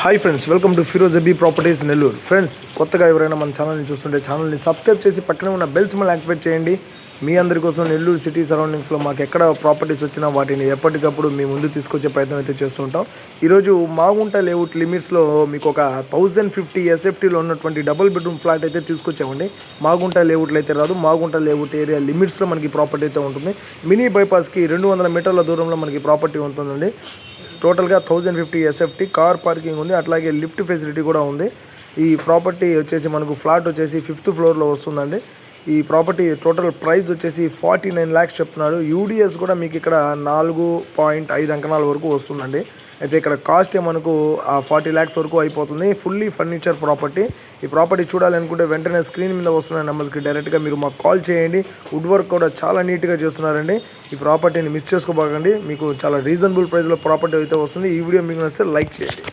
Hi friends welcome to Firoz Abi properties Nellore friends కొత్తగా ఎవరైనా మన ఛానల్ని చూస్తుంటే ఛానల్ని సబ్స్క్రైబ్ చేసి పక్కనే ఉన్న బెల్స్ మళ్ళీ యాక్టివేట్ చేయండి. మీ అందరి కోసం నెల్లూరు సిటీ సరౌండింగ్స్లో మాకు ఎక్కడ ప్రాపర్టీస్ వచ్చినా వాటిని ఎప్పటికప్పుడు మీ ముందు తీసుకొచ్చే ప్రయత్నం అయితే చేస్తూ ఉంటాం. ఈరోజు మాగుంట లేఅవుట్ లిమిట్స్లో మీకు ఒక థౌజండ్ ఫిఫ్టీ ఎస్ఎఫ్టీలో ఉన్నటువంటి డబుల్ బెడ్రూమ్ ఫ్లాట్ అయితే తీసుకొచ్చామండి. మాగుంట లేఅవుట్లో అయితే రాదు. మాగుంట లేఅవుట్ ఏరియా లిమిట్స్లో మనకి ప్రాపర్టీ అయితే ఉంటుంది. మినీ బైపాస్కి రెండు వందల మీటర్ల దూరంలో మనకి ప్రాపర్టీ ఉంటుందండి. టోటల్గా thousand fifty SFT car parking ఉంది. అట్లాగే లిఫ్ట్ ఫెసిలిటీ కూడా ఉంది. ఈ ప్రాపర్టీ వచ్చేసి మనకు ఫ్లాట్ వచ్చేసి ఫిఫ్త్ ఫ్లోర్లో వస్తుందండి. ఈ ప్రాపర్టీ టోటల్ ప్రైస్ వచ్చేసి ఫార్టీ నైన్ ల్యాక్స్ చెప్తున్నాడు. యూడిఎస్ కూడా మీకు ఇక్కడ నాలుగు పాయింట్ ఐదు అంకణాల వరకు వస్తుందండి. అయితే ఇక్కడ కాస్ట్ మనకు ఫార్టీ ల్యాక్స్ వరకు అయిపోతుంది. Fully furniture property. ఈ ప్రాపర్టీ చూడాలనుకుంటే వెంటనే స్క్రీన్ మీద వస్తున్న నెంబర్స్కి డైరెక్ట్గా మీరు మాకు కాల్ చేయండి. వుడ్ వర్క్ కూడా చాలా నీట్గా చేస్తున్నారండి. ఈ ప్రాపర్టీని మిస్ చేసుకోబోకండి. మీకు చాలా రీజనబుల్ ప్రైస్లో ప్రాపర్టీ అయితే వస్తుంది. ఈ వీడియో మీకు నచ్చితే లైక్ చేయండి.